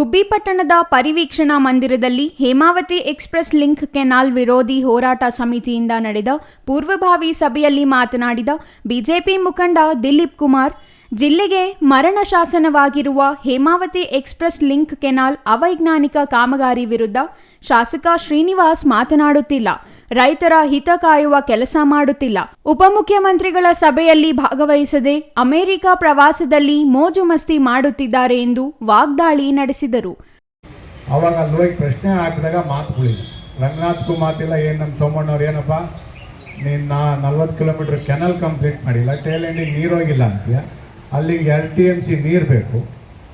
ಗುಬ್ಬಿ ಪಟ್ಟಣದ ಪರಿವೀಕ್ಷಣಾ ಮಂದಿರದಲ್ಲಿ Hemavathi express link canal ವಿರೋಧಿ ಹೋರಾಟ ಸಮಿತಿಯಿಂದ ನಡೆದ ಪೂರ್ವಭಾವಿ ಸಭೆಯಲ್ಲಿ ಮಾತನಾಡಿದ ಬಿಜೆಪಿ ಮುಖಂಡ ದಿಲೀಪ್ ಕುಮಾರ್ ಜಿಲ್ಲೆಗೆ ಮರಣ ಶಾಸನವಾಗಿರುವ ಹೇಮಾವತಿ ಎಕ್ಸ್ಪ್ರೆಸ್ ಲಿಂಕ್ ಕೆನಾಲ್ ಅವೈಜ್ಞಾನಿಕ ಕಾಮಗಾರಿ ವಿರುದ್ಧ ಶಾಸಕ ಶ್ರೀನಿವಾಸ್ ಮಾತನಾಡುತ್ತಿಲ್ಲ. ರೈತರ ಹಿತ ಕಾಯುವ ಕೆಲಸ ಮಾಡುತ್ತಿಲ್ಲ. ಉಪಮುಖ್ಯಮಂತ್ರಿಗಳ ಸಭೆಯಲ್ಲಿ ಭಾಗವಹಿಸದೆ ಅಮೆರಿಕ ಪ್ರವಾಸದಲ್ಲಿ ಮೋಜು ಮಸ್ತಿ ಮಾಡುತ್ತಿದ್ದಾರೆ ಎಂದು ವಾಗ್ದಾಳಿ ನಡೆಸಿದರು. ಅವಾಗ ಹೋಗಿ ಪ್ರಶ್ನೆ ಹಾಕಿದಾಗ ಮಾತುಗಳಿಲ್ಲ ರಂಗನಾಥ್ಗೂ ಮಾತಿಲ್ಲ, ಏನು ನಮ್ಮ ಸೋಮಣ್ಣವ್ರು ಏನಪ್ಪ? ನೀನು ನಾ ನಲ್ವತ್ತು ಕಿಲೋಮೀಟ್ರ್ ಕೆನಲ್ ಕಂಪ್ಲೀಟ್ ಮಾಡಿಲ್ಲ, ಟೇಲ್ ಎಂಡಿಗೆ ನೀರು ಹೋಗಿಲ್ಲ ಅಂತೀಯ? ಅಲ್ಲಿಗೆ ಎರಡು ಟಿ ಎಂ ಸಿ ನೀರು ಬೇಕು.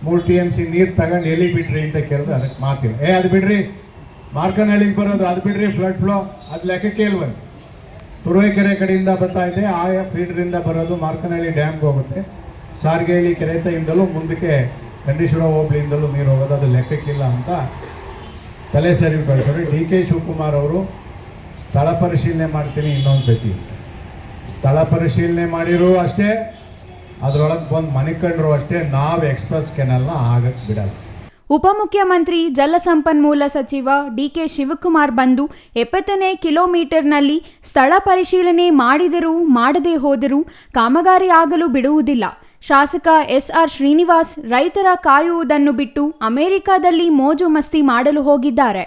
ಮೂರು ಟಿ ಎಂ ಸಿ ನೀರು ತಗೊಂಡು ಎಲ್ಲಿ ಬಿಡ್ರಿ ಅಂತ ಕೇಳಿದ್ರೆ ಅದಕ್ಕೆ ಮಾತಿಲ್ಲ. ಏ, ಅದು ಬಿಡ್ರಿ. ಮಾರ್ಕನಹಳ್ಳಿಗೆ ಬರೋದು, ಅದು ಬಿಡ್ರಿ ಫ್ಲಡ್ ಫ್ಲೋ ಅದು ಲೆಕ್ಕಕ್ಕೆ ಇಲ್ವಂತೆ ತುರುವೇಕೆರೆ ಕಡೆಯಿಂದ ಬರ್ತಾ ಇದೆ. ಆಯಾ ಫೀಡ್ರಿಂದ ಬರೋದು ಮಾರ್ಕನಹಳ್ಳಿ ಡ್ಯಾಮ್ಗೆ ಹೋಗುತ್ತೆ. ಸಾರ್ಗೇಳಿ ಕೆರೆತೆಯಿಂದಲೂ ಮುಂದಕ್ಕೆ ಕಂಡೀಶ್ವರ ಹೋಬಳಿಯಿಂದಲೂ ನೀರು ಹೋಗೋದು, ಅದು ಲೆಕ್ಕಕ್ಕಿಲ್ಲ ಅಂತ ತಲೆ ಸರಿ ಕಳಿಸೋರು ಡಿ ಕೆ ಶಿವಕುಮಾರ್ ಅವರು, ಸ್ಥಳ ಪರಿಶೀಲನೆ ಮಾಡ್ತೀನಿ ಇನ್ನೊಂದು ಸತಿ ಸ್ಥಳ ಪರಿಶೀಲನೆ ಮಾಡಿರೋ ಅಷ್ಟೇ. ಅದರೊಳಗೆ ಬಂದು ಮನೆ ಕಂಡ್ರು ಅಷ್ಟೇ ನಾವು ಎಕ್ಸ್ಪ್ರೆಸ್ ಕೆನಲ್ನ ಆಗಕ್ಕೆ ಬಿಡಲ್ಲ. ಉಪಮುಖ್ಯಮಂತ್ರಿ ಜಲಸಂಪನ್ಮೂಲ ಸಚಿವ ಡಿಕೆ ಶಿವಕುಮಾರ್ ಬಂದು ಎಪ್ಪತ್ತನೇ ಕಿಲೋಮೀಟರ್ನಲ್ಲಿ ಸ್ಥಳ ಪರಿಶೀಲನೆ ಮಾಡಿದರೂ ಮಾಡದೇ ಹೋದರೂ ಕಾಮಗಾರಿ ಆಗಲು ಬಿಡುವುದಿಲ್ಲ. ಶಾಸಕ ಎಸ್ಆರ್ ಶ್ರೀನಿವಾಸ್ ರೈತರ ಕಾಯುವುದನ್ನು ಬಿಟ್ಟು ಅಮೆರಿಕದಲ್ಲಿ ಮೋಜು ಮಸ್ತಿ ಮಾಡಲು ಹೋಗಿದ್ದಾರೆ.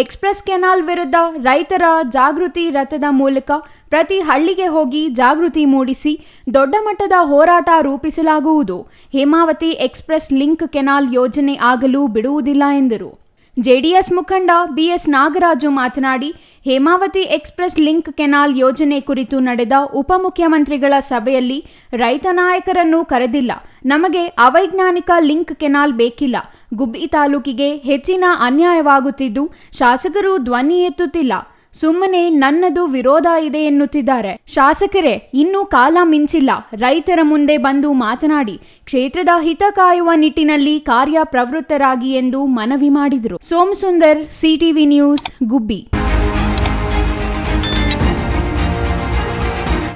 ಎಕ್ಸ್ಪ್ರೆಸ್ ಕೆನಾಲ್ ವಿರುದ್ಧ ರೈತರ ಜಾಗೃತಿ ರಥದ ಮೂಲಕ ಪ್ರತಿ ಹಳ್ಳಿಗೆ ಹೋಗಿ ಜಾಗೃತಿ ಮೂಡಿಸಿ ದೊಡ್ಡ ಮಟ್ಟದ ಹೋರಾಟ ರೂಪಿಸಲಾಗುವುದು. ಹೇಮಾವತಿ ಎಕ್ಸ್ಪ್ರೆಸ್ ಲಿಂಕ್ ಕೆನಾಲ್ ಯೋಜನೆ ಆಗಲು ಬಿಡುವುದಿಲ್ಲ ಎಂದರು. ಜೆಡಿಎಸ್ ಮುಖಂಡ ಬಿಎಸ್ ನಾಗರಾಜು ಮಾತನಾಡಿ, ಹೇಮಾವತಿ ಎಕ್ಸ್ಪ್ರೆಸ್ ಲಿಂಕ್ ಕೆನಾಲ್ ಯೋಜನೆ ಕುರಿತು ನಡೆದ ಉಪಮುಖ್ಯಮಂತ್ರಿಗಳ ಸಭೆಯಲ್ಲಿ ರೈತ ನಾಯಕರನ್ನು ಕರೆದಿಲ್ಲ. ನಮಗೆ ಅವೈಜ್ಞಾನಿಕ ಲಿಂಕ್ ಕೆನಾಲ್ ಬೇಕಿಲ್ಲ. ಗುಬ್ಬಿ ತಾಲೂಕಿಗೆ ಹೆಚ್ಚಿನ ಅನ್ಯಾಯವಾಗುತ್ತಿದ್ದು, ಶಾಸಕರು ಧ್ವನಿ ಎತ್ತುತ್ತಿಲ್ಲ. ಸುಮ್ಮನೆ ನನ್ನದು ವಿರೋಧ ಇದೆ ಎನ್ನುತ್ತಿದ್ದಾರೆ. ಶಾಸಕರೇ, ಇನ್ನೂ ಕಾಲ ಮಿಂಚಿಲ್ಲ. ರೈತರ ಮುಂದೆ ಬಂದು ಮಾತನಾಡಿ, ಕ್ಷೇತ್ರದ ಹಿತ ಕಾಯುವ ನಿಟ್ಟಿನಲ್ಲಿ ಕಾರ್ಯ ಪ್ರವೃತ್ತರಾಗಿ ಎಂದು ಮನವಿ ಮಾಡಿದರು. Somasundar, CTV news, Gubbi.